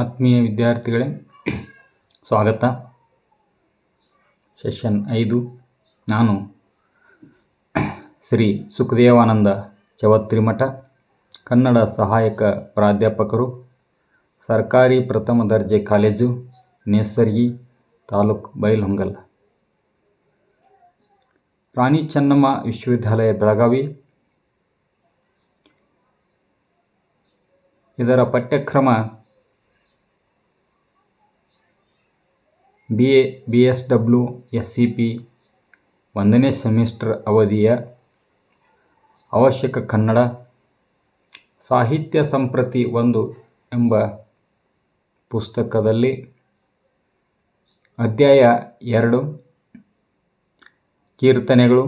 ಆತ್ಮೀಯ ವಿದ್ಯಾರ್ಥಿಗಳೇ, ಸ್ವಾಗತ. ಸೆಷನ್ ಐದು. ನಾನು ಶ್ರೀ ಸುಖದೇವಾನಂದ ಚವತ್ರಿಮಠ ಕನ್ನಡ ಸಹಾಯಕ ಪ್ರಾಧ್ಯಾಪಕರು, ಸರ್ಕಾರಿ ಪ್ರಥಮ ದರ್ಜೆ ಕಾಲೇಜು, ನೇಸರ್ಗಿ ತಾಲೂಕು ಬೈಲಹೊಂಗಲ್. ರಾಣಿ ಚೆನ್ನಮ್ಮ ವಿಶ್ವವಿದ್ಯಾಲಯ ಬೆಳಗಾವಿ. ಇದರ ಪಠ್ಯಕ್ರಮ B A, B S W, S C P ಒಂದನೇ ಸೆಮಿಸ್ಟರ್ ಅವಧಿಯ ಅವಶ್ಯಕ ಕನ್ನಡ ಸಾಹಿತ್ಯ ಸಂಪ್ರತಿ ಒಂದು ಎಂಬ ಪುಸ್ತಕದಲ್ಲಿ ಅಧ್ಯಾಯ ಎರಡು ಕೀರ್ತನೆಗಳು.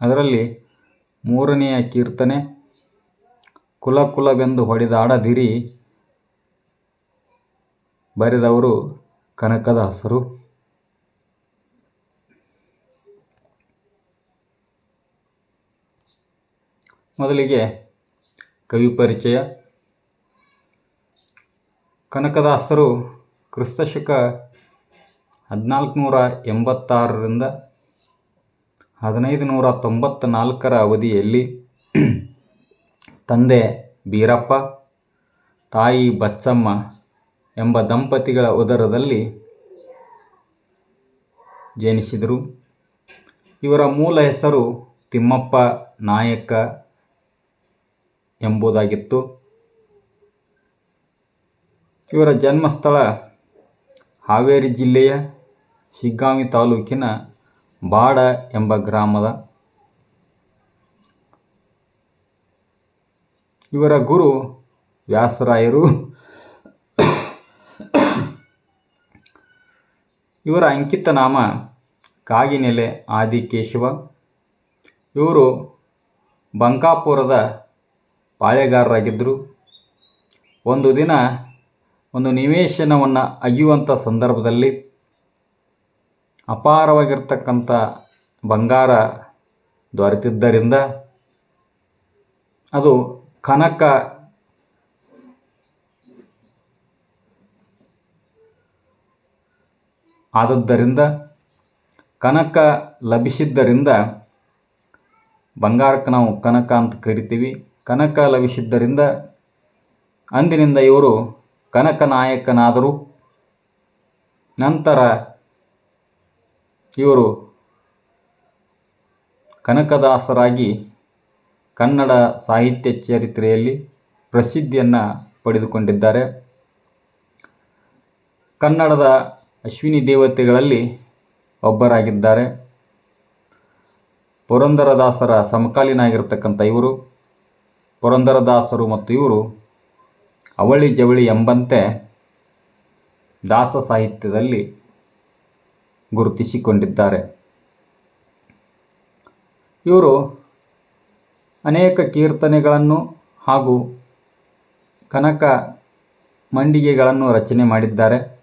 ಅದರಲ್ಲಿ ಮೂರನೆಯ ಕೀರ್ತನೆ ಕುಲಕುಲವೆಂದು ಹೊಡೆದಾಡದಿರಿ ಬರೆದವರು ಕನಕದಾಸರು ಮೊದಲಿಗೆ ಕವಿ ಪರಿಚಯ. ಕನಕದಾಸರು ಕ್ರಿಸ್ತಶಕ ಹದಿನಾಲ್ಕು ನೂರ ಎಂಬತ್ತಾರರಿಂದ ಹದಿನೈದು ನೂರ ತೊಂಬತ್ತ ನಾಲ್ಕರ ಅವಧಿಯಲ್ಲಿ ತಂದೆ ಬೀರಪ್ಪ, ತಾಯಿ ಬಚ್ಚಮ್ಮ ಎಂಬ ದಂಪತಿಗಳ ಉದರದಲ್ಲಿ ಜನಿಸಿದರು. ಇವರ ಮೂಲ ಹೆಸರು ತಿಮ್ಮಪ್ಪ ನಾಯಕ ಎಂಬುದಾಗಿತ್ತು. ಇವರ ಜನ್ಮಸ್ಥಳ ಹಾವೇರಿ ಜಿಲ್ಲೆಯ ಶಿಗ್ಗಾಂವಿ ತಾಲೂಕಿನ ಬಾಡ ಎಂಬ ಗ್ರಾಮದ. ಇವರ ಗುರು ವ್ಯಾಸರಾಯರು ಇವರ ಅಂಕಿತ ನಾಮ ಕಾಗಿನೆಲೆ, ಆದಿಕೇಶವ. ಇವರು ಬಂಕಾಪುರದ ಪಾಳೆಗಾರರಾಗಿದ್ದರು. ಒಂದು ದಿನ ಒಂದು ನಿವೇಶನವನ್ನು ಅಗಿಯುವಂಥ ಸಂದರ್ಭದಲ್ಲಿ ಅಪಾರವಾಗಿರ್ತಕ್ಕಂಥ ಬಂಗಾರ ದೊರೆತಿದ್ದರಿಂದ ಅದು ಕನಕ ಆದದ್ದರಿಂದ ಕನಕ ಲಭಿಸಿದ್ದರಿಂದ ಬಂಗಾರಕ್ಕೆ ನಾವು ಕನಕ ಅಂತ ಕರಿತೀವಿ. ಕನಕ ಲಭಿಸಿದ್ದರಿಂದ ಅಂದಿನಿಂದ ಇವರು ಕನಕ ನಾಯಕನಾದರು. ನಂತರ ಇವರು ಕನಕದಾಸರಾಗಿ ಕನ್ನಡ ಸಾಹಿತ್ಯ ಚರಿತ್ರೆಯಲ್ಲಿ ಪ್ರಸಿದ್ಧಿಯನ್ನು ಪಡೆದುಕೊಂಡಿದ್ದಾರೆ. ಕನ್ನಡದ ಅಶ್ವಿನಿ ದೇವತೆಗಳಲ್ಲಿ ಒಬ್ಬರಾಗಿದ್ದಾರೆ. ಪುರಂದರದಾಸರ ಸಮಕಾಲೀನಾಗಿರ್ತಕ್ಕಂಥ ಇವರು, ಪುರಂದರದಾಸರು ಮತ್ತು ಇವರು ಅವಳಿ ಜವಳಿ ಎಂಬಂತೆ ದಾಸ ಸಾಹಿತ್ಯದಲ್ಲಿ ಗುರುತಿಸಿಕೊಂಡಿದ್ದಾರೆ. ಇವರು ಅನೇಕ ಕೀರ್ತನೆಗಳನ್ನು ಹಾಗೂ ಕನಕ ಮಂಡಿಗೆಗಳನ್ನು ರಚನೆ ಮಾಡಿದ್ದಾರೆ.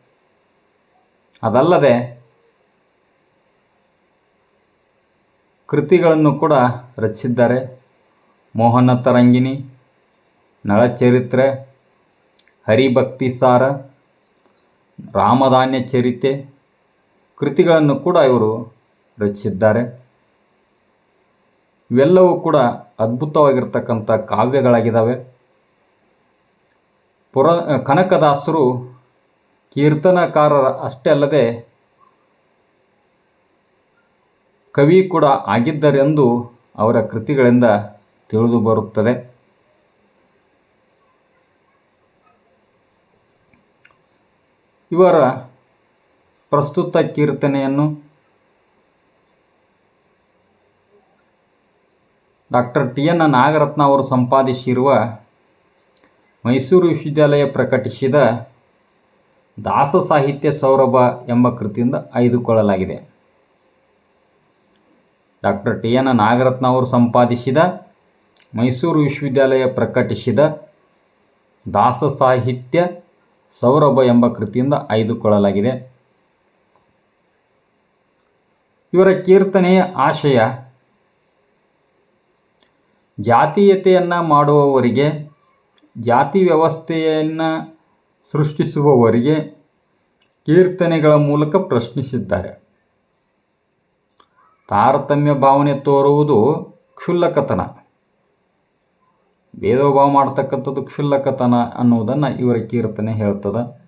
ಅದಲ್ಲದೆ ಕೃತಿಗಳನ್ನು ಕೂಡ ರಚಿಸಿದ್ದಾರೆ. ಮೋಹನ ತರಂಗಿಣಿ, ನಳಚರಿತ್ರೆ, ಹರಿಭಕ್ತಿ ಸಾರ ರಾಮಧಾನ್ಯ ಚರಿತೆ ಕೃತಿಗಳನ್ನು ಕೂಡ ಇವರು ರಚಿಸಿದ್ದಾರೆ. ಇವೆಲ್ಲವೂ ಕೂಡ ಅದ್ಭುತವಾಗಿರ್ತಕ್ಕಂಥ ಕಾವ್ಯಗಳಾಗಿದ್ದಾವೆ. ಪುರ, ಕನಕದಾಸರು ಕೀರ್ತನಕಾರರ ಅಷ್ಟೇ ಅಲ್ಲದೆ ಕವಿ ಕೂಡ ಆಗಿದ್ದರೆಂದು ಅವರ ಕೃತಿಗಳಿಂದ ತಿಳಿದು ಬರುತ್ತದೆ. ಇವರ ಪ್ರಸ್ತುತ ಕೀರ್ತನೆಯನ್ನು ಡಾಕ್ಟರ್ ಟಿ ಎನ್ ನಾಗರತ್ನ ಅವರು ಸಂಪಾದಿಸಿರುವ ಮೈಸೂರು ವಿಶ್ವವಿದ್ಯಾಲಯ ಪ್ರಕಟಿಸಿದ ದಾಸ ಸಾಹಿತ್ಯ ಸೌರಭ ಎಂಬ ಕೃತಿಯಿಂದ ಆಯ್ದುಕೊಳ್ಳಲಾಗಿದೆ. ಡಾಕ್ಟರ್ ಟಿ ಎನ್ ನಾಗರತ್ನ ಅವರು ಸಂಪಾದಿಸಿದ, ಮೈಸೂರು ವಿಶ್ವವಿದ್ಯಾಲಯ ಪ್ರಕಟಿಸಿದ ದಾಸ ಸಾಹಿತ್ಯ ಸೌರಭ ಎಂಬ ಕೃತಿಯಿಂದ ಆಯ್ದುಕೊಳ್ಳಲಾಗಿದೆ. ಇವರ ಕೀರ್ತನೆಯ ಆಶಯ, ಜಾತೀಯತೆಯನ್ನು ಮಾಡುವವರಿಗೆ ಜಾತಿ ವ್ಯವಸ್ಥೆಯನ್ನು ಸೃಷ್ಟಿಸುವವರಿಗೆ ಕೀರ್ತನೆಗಳ ಮೂಲಕ ಪ್ರಶ್ನಿಸಿದ್ದಾರೆ. ತಾರತಮ್ಯ ಭಾವನೆ ತೋರುವುದು ಕ್ಷುಲ್ಲಕತನ. ಭೇದಭಾವ ಮಾಡ್ತಕ್ಕಂಥದ್ದು ಕ್ಷುಲ್ಲಕತನ ಅನ್ನುವುದನ್ನು ಇವರ ಕೀರ್ತನೆ ಹೇಳ್ತದೆ.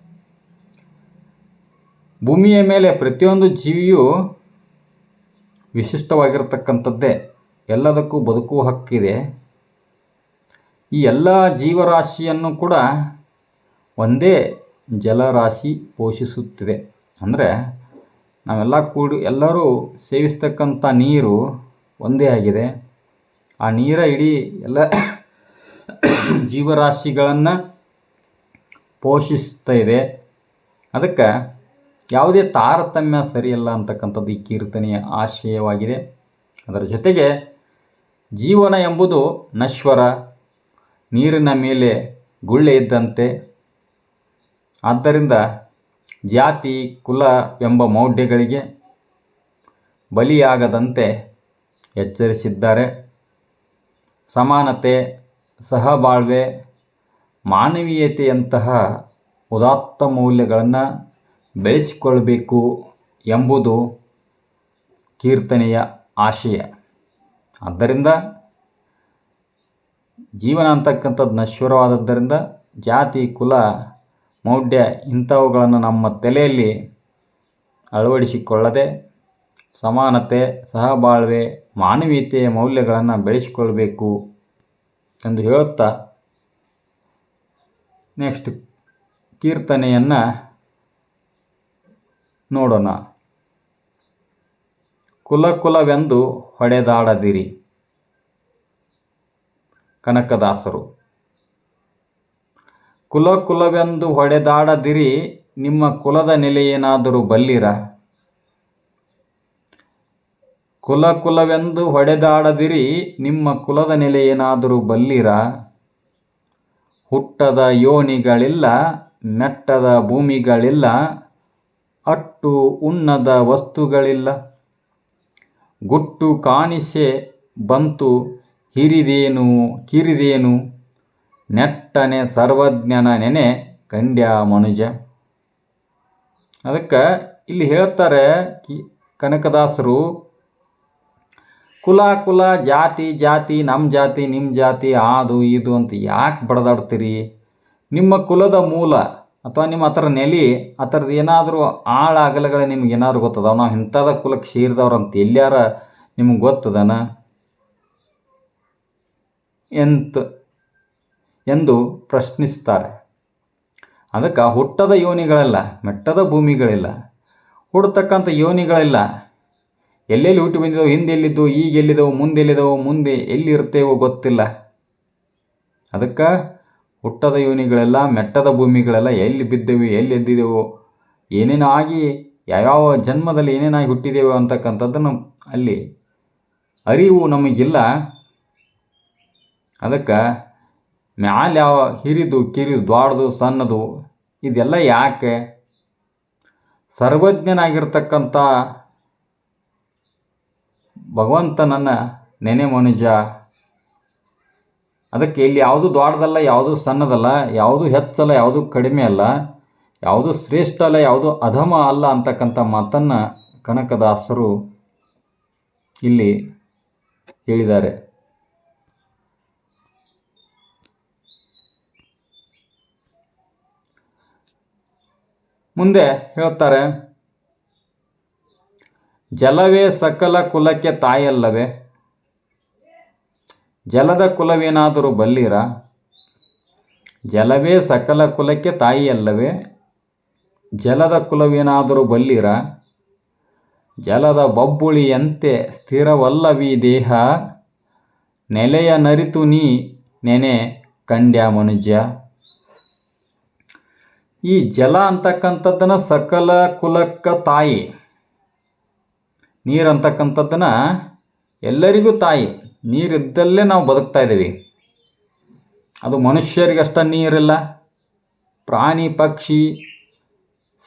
ಭೂಮಿಯ ಮೇಲೆ ಪ್ರತಿಯೊಂದು ಜೀವಿಯು ವಿಶಿಷ್ಟವಾಗಿರ್ತಕ್ಕಂಥದ್ದೇ. ಎಲ್ಲದಕ್ಕೂ ಬದುಕುವ ಹಕ್ಕಿದೆ. ಈ ಎಲ್ಲ ಜೀವರಾಶಿಯನ್ನು ಕೂಡ ಒಂದೇ ಜಲರಾಶಿ ಪೋಷಿಸುತ್ತಿದೆ. ಅಂದರೆ ನಾವೆಲ್ಲ ಕೂಡಿ ಎಲ್ಲರೂ ಸೇವಿಸ್ತಕ್ಕಂಥ ನೀರು ಒಂದೇ ಆಗಿದೆ. ಆ ನೀರ ಇಡೀ ಎಲ್ಲ ಜೀವರಾಶಿಗಳನ್ನು ಪೋಷಿಸ್ತಾ ಇದೆ. ಅದಕ್ಕೆ ಯಾವುದೇ ತಾರತಮ್ಯ ಸರಿಯಲ್ಲ ಅಂತಕ್ಕಂಥದ್ದು ಈ ಕೀರ್ತನೆಯ ಆಶಯವಾಗಿದೆ. ಅದರ ಜೊತೆಗೆ ಜೀವನ ಎಂಬುದು ನಶ್ವರ, ನೀರಿನ ಮೇಲೆ ಗುಳ್ಳೆ ಇದ್ದಂತೆ ಆದ್ದರಿಂದ ಜಾತಿ, ಕುಲ ಎಂಬ ಮೌಢ್ಯಗಳಿಗೆ ಬಲಿಯಾಗದಂತೆ ಎಚ್ಚರಿಸಿದ್ದಾರೆ. ಸಮಾನತೆ, ಸಹಬಾಳ್ವೆ, ಮಾನವೀಯತೆಯಂತಹ ಉದಾತ್ತ ಮೌಲ್ಯಗಳನ್ನು ಬೆಳೆಸಿಕೊಳ್ಳಬೇಕು ಎಂಬುದು ಕೀರ್ತನೆಯ ಆಶಯ. ಆದ್ದರಿಂದ ಜೀವನ ಅಂತಕ್ಕಂಥದ್ದು ನಶ್ವರವಾದದ್ದರಿಂದ ಜಾತಿ, ಕುಲ ಮೌಢ್ಯ ಇಂಥವುಗಳನ್ನು ನಮ್ಮ ತಲೆಯಲ್ಲಿ ಅಳವಡಿಸಿಕೊಳ್ಳದೆ ಸಮಾನತೆ, ಸಹಬಾಳ್ವೆ, ಮಾನವೀಯತೆಯ ಮೌಲ್ಯಗಳನ್ನು ಬೆಳೆಸಿಕೊಳ್ಬೇಕು ಎಂದು ಹೇಳುತ್ತಾ ನೆಕ್ಸ್ಟ್ ಕೀರ್ತನೆಯನ್ನು ನೋಡೋಣ. ಕುಲ ಕುಲವೆಂದು ಹೊಡೆದಾಡದಿರಿ ಕನಕದಾಸರು. ಕುಲ ಕುಲವೆಂದು ಹೊಡೆದಾಡದಿರಿ, ನಿಮ್ಮ ಕುಲದ ನೆಲೆಯೇನಾದರೂ ಬಲ್ಲಿರ? ಕುಲ ಕುಲವೆಂದು ಹೊಡೆದಾಡದಿರಿ, ನಿಮ್ಮ ಕುಲದ ನೆಲೆಯೇನಾದರೂ ಬಲ್ಲಿರ? ಹುಟ್ಟದ ಯೋನಿಗಳಿಲ್ಲ, ನೆಟ್ಟದ ಭೂಮಿಗಳಿಲ್ಲ, ಅಟ್ಟು ಉಣ್ಣದ ವಸ್ತುಗಳಿಲ್ಲ. ಗುಟ್ಟು ಕಾಣಿಸೆ ಬಂತು, ಹಿರಿದೇನು ಕಿರಿದೇನು? ನೆಟ್ಟನೆ ಸರ್ವಜ್ಞನ ನೆನೆ ಕಂಡ್ಯ ಮನುಜ. ಅದಕ್ಕೆ ಇಲ್ಲಿ ಹೇಳ್ತಾರೆ ಕನಕದಾಸರು, ಕುಲ ಕುಲ ಜಾತಿ ಜಾತಿ ನಮ್ಮ ಜಾತಿ ನಿಮ್ಮ ಜಾತಿ ಅದು ಇದು ಅಂತ ಯಾಕೆ ಬಡದಾಡ್ತೀರಿ? ನಿಮ್ಮ ಕುಲದ ಮೂಲ ಅಥವಾ ನಿಮ್ಮ ಹತ್ರ ಥರ ನೆಲೆ, ಆ ಥರದ್ದು ಏನಾದರೂ ಆಳ ಅಗಲಗಳ ನಿಮ್ಗೆ ಏನಾದ್ರು ಗೊತ್ತದ ನಾವು ಇಂಥದ ಕುಲಕ್ಕೆ ಸೇರಿದವ್ರು ಅಂತ ಎಲ್ಲಿಯಾರ ನಿಮ್ಗೆ ಗೊತ್ತದನ? ಎಂತ ಎಂದು ಪ್ರಶ್ನಿಸ್ತಾರೆ. ಅದಕ್ಕೆ ಹುಟ್ಟದ ಯೋನಿಗಳಲ್ಲ, ಮೆಟ್ಟದ ಭೂಮಿಗಳಿಲ್ಲ. ಹುಡ್ತಕ್ಕಂಥ ಯೋನಿಗಳಿಲ್ಲ. ಎಲ್ಲೆಲ್ಲಿ ಹುಟ್ಟಿ ಬಂದಿದ್ದವು ಹಿಂದೆ ಎಲ್ಲಿದ್ದವು ಈಗ ಎಲ್ಲಿದ್ದವು ಮುಂದೆ ಎಲ್ಲಿದ್ದವು ಮುಂದೆ ಎಲ್ಲಿ ಇರ್ತೇವೋ ಗೊತ್ತಿಲ್ಲ. ಅದಕ್ಕೆ ಹುಟ್ಟದ ಯೋನಿಗಳೆಲ್ಲ, ಮೆಟ್ಟದ ಭೂಮಿಗಳೆಲ್ಲ ಎಲ್ಲಿ ಬಿದ್ದೆವು, ಎಲ್ಲಿ ಎದ್ದಿದೆವು, ಏನೇನು ಆಗಿ, ಯಾವ್ಯಾವ ಜನ್ಮದಲ್ಲಿ ಏನೇನಾಗಿ ಹುಟ್ಟಿದೆವು ಅಂತಕ್ಕಂಥದ್ದನ್ನು ಅಲ್ಲಿ ಅರಿವು ನಮಗಿಲ್ಲ. ಅದಕ್ಕೆ ಮ್ಯಾಲೆ ಹಿರಿದು ಕಿರಿದು ದ್ವಾಡ್ದು ಸಣ್ಣದು, ಇದೆಲ್ಲ ಯಾಕೆ? ಸರ್ವಜ್ಞನಾಗಿರ್ತಕ್ಕಂಥ ಭಗವಂತನನ್ನು ನೆನೆ ಮನುಜ. ಅದಕ್ಕೆ ಇಲ್ಲಿ ಯಾವುದು ದೊಡ್ಡದಲ್ಲ ಯಾವುದು ಸಣ್ಣದಲ್ಲ, ಯಾವುದು ಹೆಚ್ಚಲ್ಲ, ಯಾವುದು ಕಡಿಮೆ ಅಲ್ಲ, ಯಾವುದು ಶ್ರೇಷ್ಠ ಅಲ್ಲ, ಯಾವುದು ಅಧಮ ಅಲ್ಲ ಅಂತಕ್ಕಂಥ ಮಾತನ್ನು ಕನಕದಾಸರು ಇಲ್ಲಿ ಹೇಳಿದ್ದಾರೆ. ಮುಂದೆ ಹೇಳ್ತಾರೆ, ಜಲವೇ ಸಕಲ ಕುಲಕ್ಕೆ ತಾಯಲ್ಲವೇ? ಜಲದ ಕುಲವೇನಾದರೂ ಬಲ್ಲಿರ? ಜಲವೇ ಸಕಲ ಕುಲಕ್ಕೆ ತಾಯಿಯಲ್ಲವೇ? ಜಲದ ಕುಲವೇನಾದರೂ ಬಲ್ಲಿರ? ಜಲದ ಬಬ್ಬುಳಿಯಂತೆ ಸ್ಥಿರವಲ್ಲವೀ ದೇಹ? ನೆಲೆಯ ನರಿತು ನೀ ನೆನೆ, ಕಂಡ್ಯ ಮನುಜ್ಯ. ಈ ಜಲ ಅಂತಕ್ಕಂಥದ್ದನ್ನು ಸಕಲ ಕುಲಕ್ಕ ತಾಯಿ. ನೀರು ಅಂತಕ್ಕಂಥದ್ದನ್ನು ಎಲ್ಲರಿಗೂ ತಾಯಿ. ನೀರಿದ್ದಲ್ಲೇ ನಾವು ಬದುಕ್ತಾ ಇದ್ದೀವಿ. ಅದು ಮನುಷ್ಯರಿಗಷ್ಟ ನೀರಿಲ್ಲ. ಪ್ರಾಣಿ, ಪಕ್ಷಿ,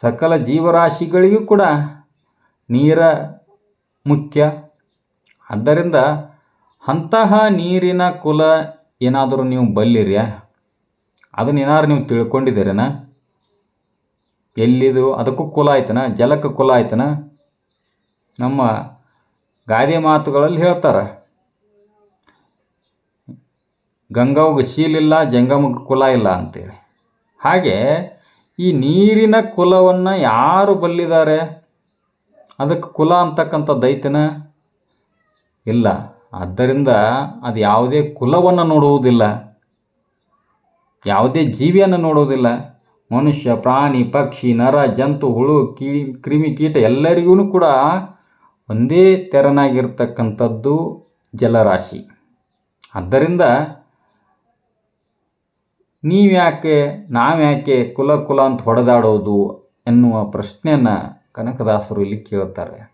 ಸಕಲ ಜೀವರಾಶಿಗಳಿಗೂ ಕೂಡ ನೀರ ಮುಖ್ಯ. ಆದ್ದರಿಂದ ಅಂತಹ ನೀರಿನ ಕುಲ ಏನಾದರೂ ನೀವು ಬಲ್ಲಿರ್ಯಾ? ಅದನ್ನ ಏನಾದ್ರು ನೀವು ತಿಳ್ಕೊಂಡಿದ್ದೀರೇನ? ಎಲ್ಲಿದು? ಅದಕ್ಕೂ ಕುಲ ಆಯ್ತನ? ಜಲಕ್ಕೆ ಕುಲ ಆಯ್ತನ? ನಮ್ಮ ಗಾದೆ ಮಾತುಗಳಲ್ಲಿ ಹೇಳ್ತಾರೆ. ಗಂಗಾವ್ಗೆ ಶೀಲಿಲ್ಲ ಜಂಗಮಗೆ ಕುಲ ಇಲ್ಲ ಅಂತೇಳಿ. ಹಾಗೆ ಈ ನೀರಿನ ಕುಲವನ್ನು ಯಾರು ಬಲ್ಲಿದ್ದಾರೆ ಅದಕ್ಕೆ ಕುಲ ಅಂತಕ್ಕಂಥ ಐತನ ಇಲ್ಲ. ಆದ್ದರಿಂದ ಅದು ಯಾವುದೇ ಕುಲವನ್ನು ನೋಡುವುದಿಲ್ಲ. ಯಾವುದೇ ಜೀವಿಯನ್ನು ನೋಡುವುದಿಲ್ಲ. ಮನುಷ್ಯ, ಪ್ರಾಣಿ, ಪಕ್ಷಿ, ನರ, ಜಂತು, ಹುಳು ಕೀ ಕ್ರಿಮಿ ಕೀಟ ಎಲ್ಲರಿಗೂ ಕೂಡ ಒಂದೇ ತೆರನಾಗಿರ್ತಕ್ಕಂಥದ್ದು ಜಲರಾಶಿ. ಆದ್ದರಿಂದ ನೀವ್ಯಾಕೆ, ನಾವ್ಯಾಕೆ ಕುಲ ಕುಲ ಅಂತ ಹೊಡೆದಾಡೋದು ಎನ್ನುವ ಪ್ರಶ್ನೆಯನ್ನು ಕನಕದಾಸರು ಇಲ್ಲಿ ಕೇಳುತ್ತಾರೆ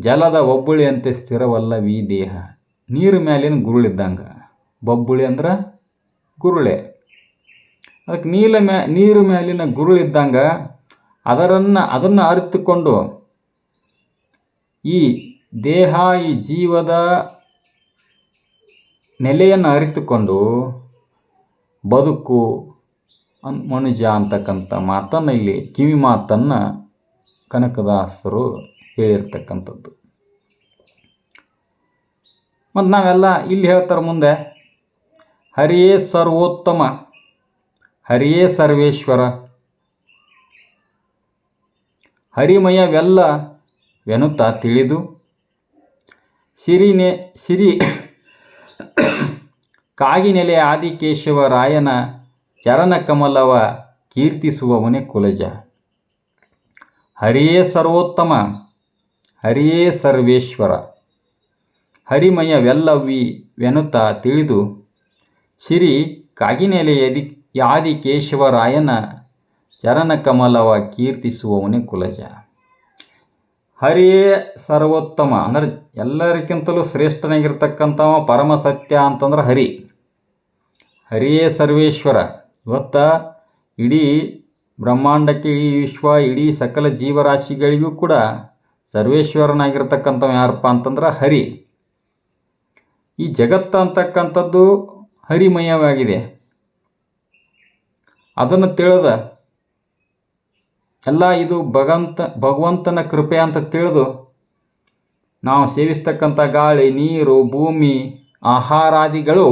ಜಲದ ಒಬ್ಬುಳಿಯಂತೆ ಸ್ಥಿರವಲ್ಲವೀ ದೇಹ ನೀರು ಮೇಲಿನ ಗುರುಳಿದ್ದಂಗೆ. ಬೊಬ್ಬುಳಿ ಅಂದ್ರೆ ಗುರುಳೆ. ಅದಕ್ಕೆ ನೀಲ ಮ್ಯಾ, ನೀರು ಮ್ಯಾಲಿನ ಗುರುಳಿದ್ದಂಗೆ ಅದರನ್ನು, ಅದನ್ನು ಅರಿತುಕೊಂಡು ಈ ದೇಹ, ಈ ಜೀವದ ನೆಲೆಯನ್ನು ಅರಿತುಕೊಂಡು ಬದುಕು ಅನ್, ಮನುಜ ಅಂತಕ್ಕಂಥ ಮಾತನ್ನು ಇಲ್ಲಿ ಕಿವಿ ಮಾತನ್ನು ಕನಕದಾಸರು ಹೇಳಿರ್ತಕ್ಕಂಥದ್ದು. ಮತ್ತು ನಾವೆಲ್ಲ ಇಲ್ಲಿ ಹೇಳ್ತಾರೆ ಮುಂದೆ, ಹರಿಯೇ ಸರ್ವೋತ್ತಮ. ಹರಿಯೇ ಸರ್ವೇಶ್ವರ. ಹರಿಮಯವೆಲ್ಲ ವೆನುತ ತಿಳಿದು, ಸಿರಿನೆ, ಸಿರಿ, ಕಾಗಿನೆಲೆ ಆದಿಕೇಶವರಾಯನ ಚರಣ ಕಮಲವ ಕೀರ್ತಿಸುವವನೇ ಕುಲಜ. ಹರಿಯೇ ಸರ್ವೋತ್ತಮ, ಹರಿಯೇ ಸರ್ವೇಶ್ವರ. ಹರಿಮಯವೆಲ್ಲವಿ ವೆನುತ ತಿಳಿದು, ಸಿರಿ ಕಾಗಿನೆಲೆಯದಿ ಆದಿಕೇಶವರಾಯನ ಚರಣ ಕಮಲವ ಕೀರ್ತಿಸುವವನೇ ಕುಲಜ. ಹರಿಯೇ ಸರ್ವೋತ್ತಮ ಅಂದರೆ ಎಲ್ಲರಿಗಿಂತಲೂ ಶ್ರೇಷ್ಠನಾಗಿರ್ತಕ್ಕಂಥವ ಪರಮ ಸತ್ಯ ಅಂತಂದ್ರೆ ಹರಿ. ಹರಿಯೇ ಸರ್ವೇಶ್ವರ, ಇವತ್ತ ಇಡೀ ಬ್ರಹ್ಮಾಂಡಕ್ಕೆ ಈ ವಿಶ್ವ, ಇಡೀ ಸಕಲ ಜೀವರಾಶಿಗಳಿಗೂ ಕೂಡ ಸರ್ವೇಶ್ವರನಾಗಿರ್ತಕ್ಕಂಥವ ಯಾರಪ್ಪ ಅಂತಂದ್ರೆ ಹರಿ. ಈ ಜಗತ್ತು ಅಂತಕ್ಕಂಥದ್ದು ಹರಿಮಯವಾಗಿದೆ. ಅದನ್ನು ತಿಳಿದ ಎಲ್ಲ ಇದು ಭಗವಂತ, ಭಗವಂತನ ಕೃಪೆ ಅಂತ ತಿಳಿದು ನಾವು ಸೇವಿಸ್ತಕ್ಕಂಥ ಗಾಳಿ, ನೀರು, ಭೂಮಿ, ಆಹಾರಾದಿಗಳು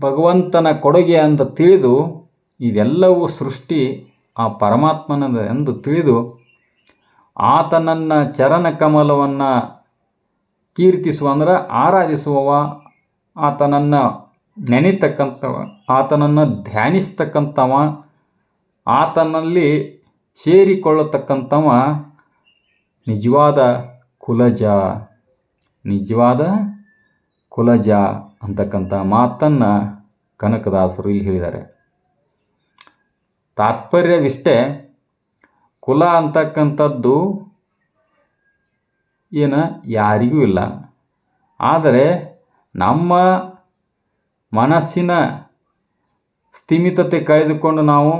ಭಗವಂತನ ಕೊಡುಗೆ ಅಂತ ತಿಳಿದು ಇದೆಲ್ಲವೂ ಸೃಷ್ಟಿ ಆ ಪರಮಾತ್ಮನದ ಎಂದು ತಿಳಿದು ಆತನನ್ನ ಚರಣ ಕಮಲವನ್ನು ಕೀರ್ತಿಸುವ ಅಂದ್ರೆ ಆರಾಧಿಸುವವ. ಆತನನ್ನು ನೆನೆತಕ್ಕಂಥವ, ಆತನನ್ನು ಧ್ಯಾನಿಸ್ತಕ್ಕಂಥವ, ಆತನಲ್ಲಿ ಸೇರಿಕೊಳ್ಳತಕ್ಕಂಥವ ನಿಜವಾದ ಕುಲಜ. ನಿಜವಾದ ಕುಲಜ ಅಂತಕ್ಕಂಥ ಮಾತನ್ನು ಕನಕದಾಸರು ಇಲ್ಲಿ ಹೇಳಿದ್ದಾರೆ. ತಾತ್ಪರ್ಯವಿಷ್ಟೇ, ಕುಲ ಅಂತಕ್ಕಂಥದ್ದು ಏನು ಯಾರಿಗೂ ಇಲ್ಲ. ಆದರೆ ನಮ್ಮ ಮನಸ್ಸಿನ ಸ್ಥಿಮಿತತೆ ಕಳೆದುಕೊಂಡು ನಾವು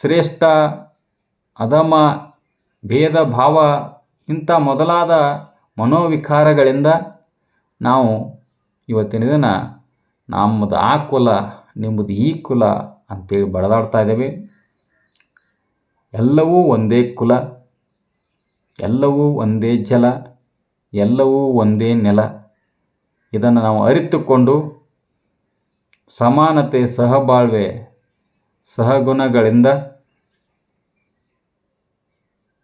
ಶ್ರೇಷ್ಠ, ಅಧಮ, ಭೇದ ಭಾವ ಇಂಥ ಮೊದಲಾದ ಮನೋವಿಕಾರಗಳಿಂದ ನಾವು ಇವತ್ತಿನ ದಿನ ನಮ್ಮದು ಆ ಕುಲ, ನಿಮ್ಮದು ಈ ಕುಲ ಅಂತೇಳಿ ಬಡದಾಡ್ತಾ ಇದ್ದೇವೆ. ಎಲ್ಲವೂ ಒಂದೇ ಕುಲ, ಎಲ್ಲವೂ ಒಂದೇ ಜಲ, ಎಲ್ಲವೂ ಒಂದೇ ನೆಲ. ಇದನ್ನು ನಾವು ಅರಿತುಕೊಂಡು ಸಮಾನತೆ ಸಹಬಾಳ್ವೆ ಸಹಗುಣಗಳಿಂದ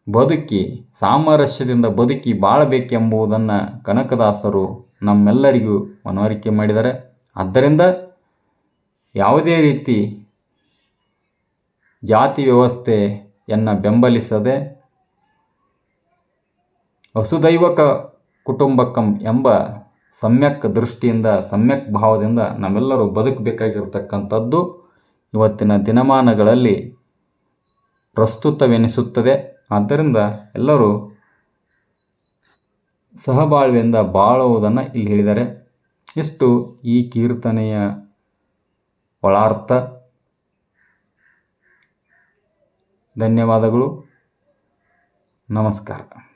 ಬದುಕಿ, ಸಾಮರಸ್ಯದಿಂದ ಬದುಕಿ ಬಾಳಬೇಕೆಂಬುದನ್ನು ಕನಕದಾಸರು ನಮ್ಮೆಲ್ಲರಿಗೂ ಮನವರಿಕೆ ಮಾಡಿದ್ದಾರೆ. ಆದ್ದರಿಂದ ಯಾವುದೇ ರೀತಿ ಜಾತಿ ವ್ಯವಸ್ಥೆಯನ್ನು ಬೆಂಬಲಿಸದೆ ವಸುದೈವಕ ಕುಟುಂಬಕಂ ಎಂಬ ಸಮ್ಯಕ್ ದೃಷ್ಟಿಯಿಂದ, ಸಮ್ಯಕ್ ಭಾವದಿಂದ ನಾವೆಲ್ಲರೂ ಬದುಕಬೇಕಾಗಿರ್ತಕ್ಕಂಥದ್ದು ಇವತ್ತಿನ ದಿನಮಾನಗಳಲ್ಲಿ ಪ್ರಸ್ತುತವೆನಿಸುತ್ತದೆ. ಆದ್ದರಿಂದ ಎಲ್ಲರೂ ಸಹಬಾಳ್ವೆಯಿಂದ ಬಾಳುವುದನ್ನು ಇಲ್ಲಿ ಹೇಳಿದ್ದಾರೆ. ಇಷ್ಟು ಈ ಕೀರ್ತನೆಯ ಒಳಾರ್ಥ? ಧನ್ಯವಾದಗಳು. ನಮಸ್ಕಾರ.